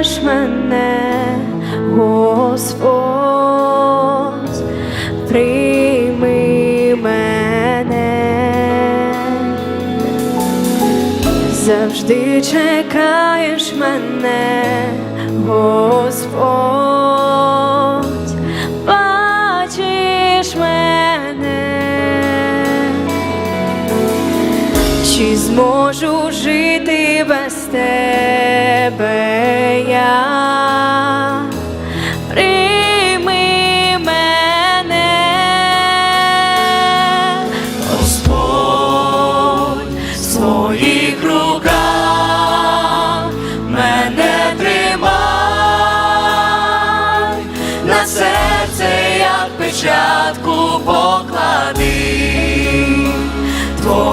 Ведеш мене, Господь, прийми мене, завжди чекаєш мене, Господь.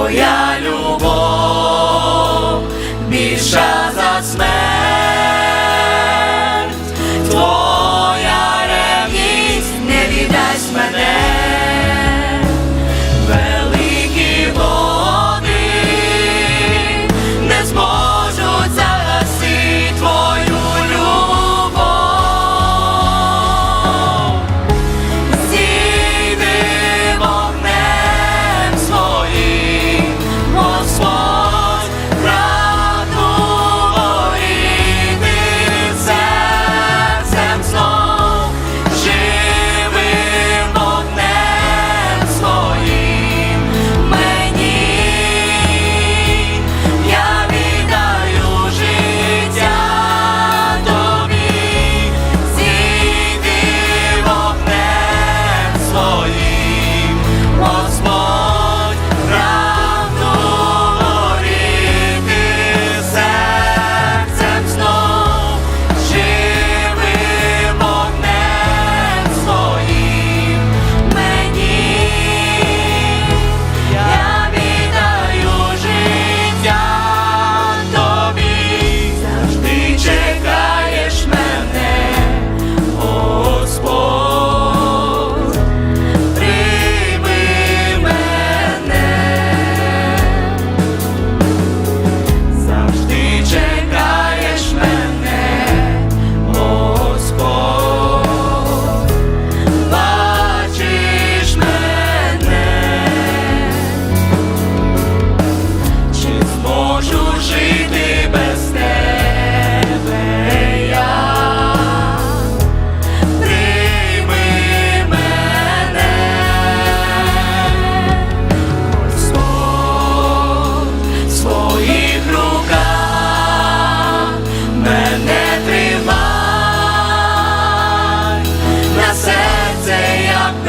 Твоя любов більша.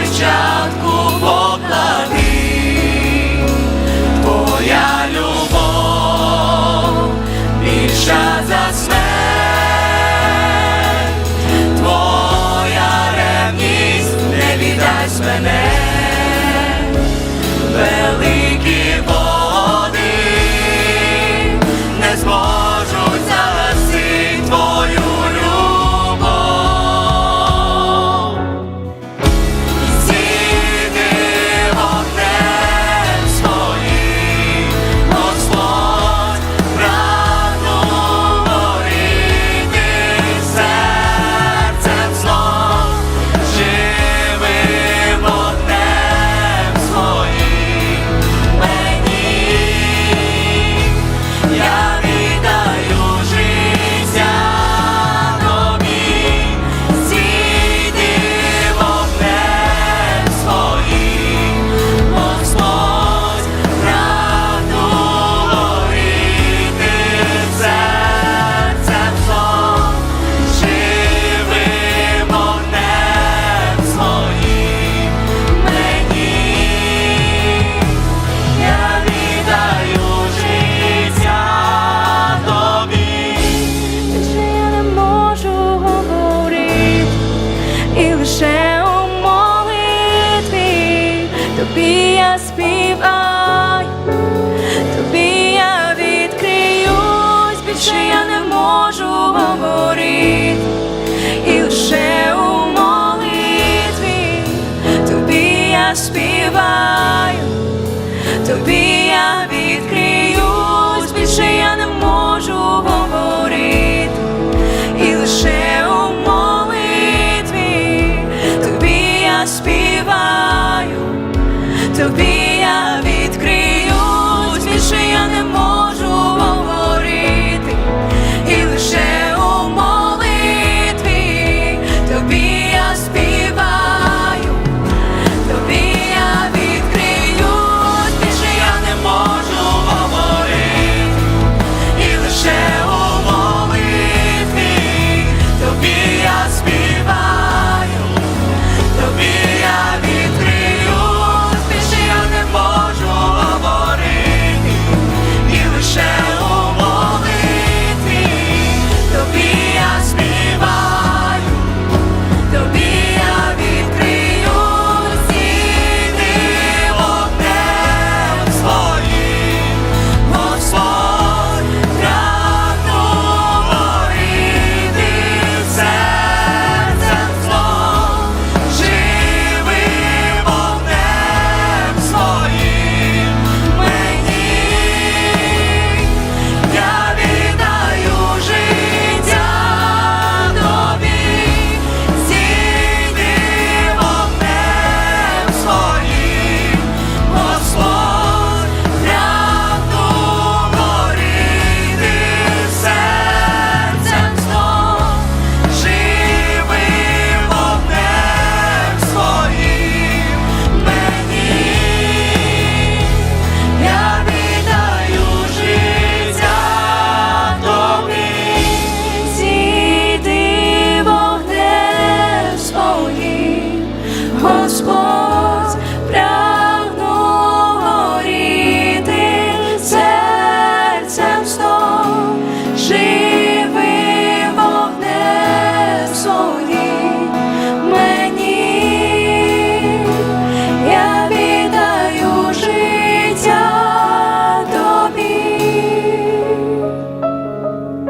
печатку поклади, твоя любов більша за. тобі я відкрив.